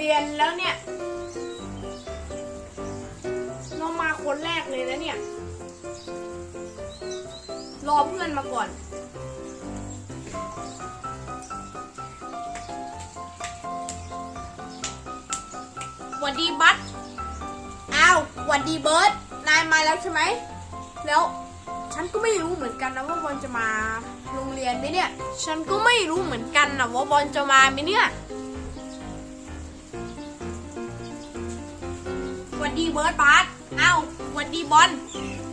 เรียนแล้วเนี่ยเรามาคนแรกเลยนะเนี่ย รอเพื่อนมาก่อน หวัดดีบัสอ้าวหวัดดีเบิร์ด นายมาแล้วใช่ไหม แล้วฉันก็ไม่รู้เหมือนกันนะว่าบอลจะมาโรงเรียนไหมเนี่ย ฉันก็ไม่รู้เหมือนกันนะว่าบอลจะมาไหมเนี่ย วัดดีเบิร์ดบัสอ้าวหวัดดีบอล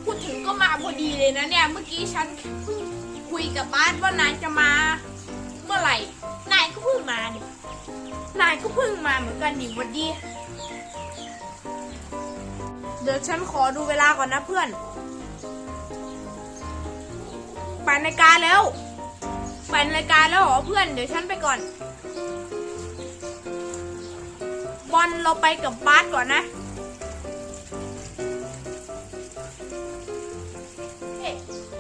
พูดถึงก็มาพอดีเลยนะเนี่ย เมื่อกี้ฉันเพิ่งคุยกับบาสว่านายจะมา เมื่อไหร่ นายก็เพิ่งมาดินายก็เพิ่งมาเหมือนกันดิหวันดี เดี๋ยวฉันขอดูเวลาก่อนนะเพื่อนแปดนาฬิกาแล้วแปดนาฬิกาแล้วเหรอเพื่อน เดี๋ยวฉันไปก่อน บอลเราไปกับบาสก่อนนะ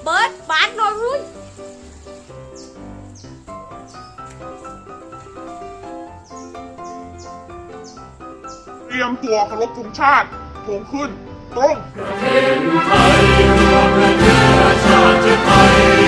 เบิร์ดบาสนอรุ่นเตรียมตัวเคารพธงชาติโผงขึ้น ตรงเป็น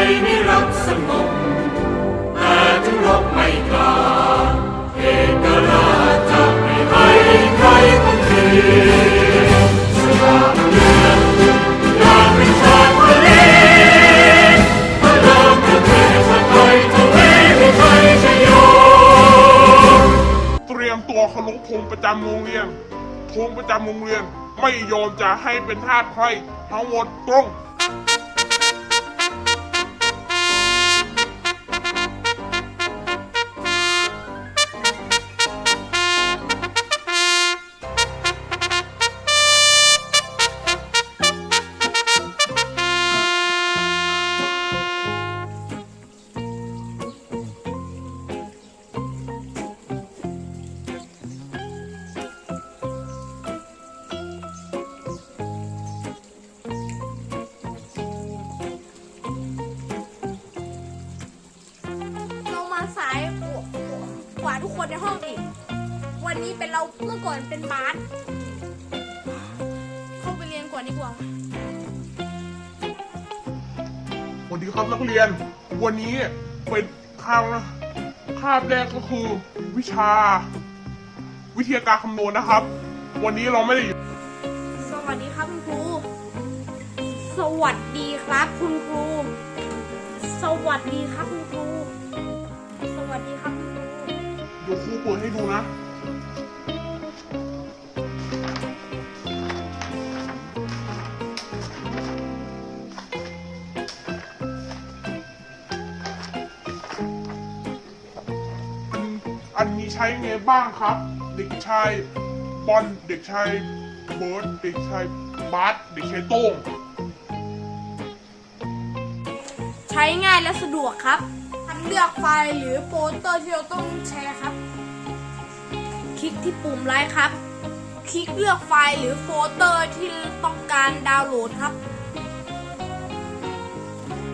ไทยนิรักสงบแต่ถึงรบไม่กล้าเอกราชจะไม่ให้ใครคนทีสยามเมืองอยากเป็นชาติทะเลพระรามประเทศไทยทวีวิชัยชโยเตรียมตัวเคารพธงประจำโรงเรียนธงประจำโรงเรียนไม่ยอมจะให้เป็นทาสใครทั้งหมดตรง ทุกคนในห้องอีก วันนี้เป็นเราเมื่อก่อนเป็นบาสเข้าไปเรียนก่อนดีกว่า สวัสดีครับนักเรียน วันนี้เป็นคาบนะคาบแรกก็คือวิชา วิทยาการคำนวณนะครับ วันนี้เราไม่ได้อยู่สวัสดีครับคุณครู สวัสดีครับคุณครู สวัสดีครับคุณครู สวัสดีครับคุณครูเดี๋ยวครูเปิดให้ดูนะอันนี้ใช้ไงบ้างครับ เด็กชายบอลเด็กชายเบิร์ดเด็กชายบาสเด็กชายโต้ง ใช้ง่ายและสะดวกครับ เลือกไฟล์หรือโปสเตอร์ที่เราต้องแชร์ครับ คลิกที่ปุ่มไลค์ครับ คลิกเลือกไฟล์หรือโฟลเดอร์ที่ต้องการดาวน์โหลดครับ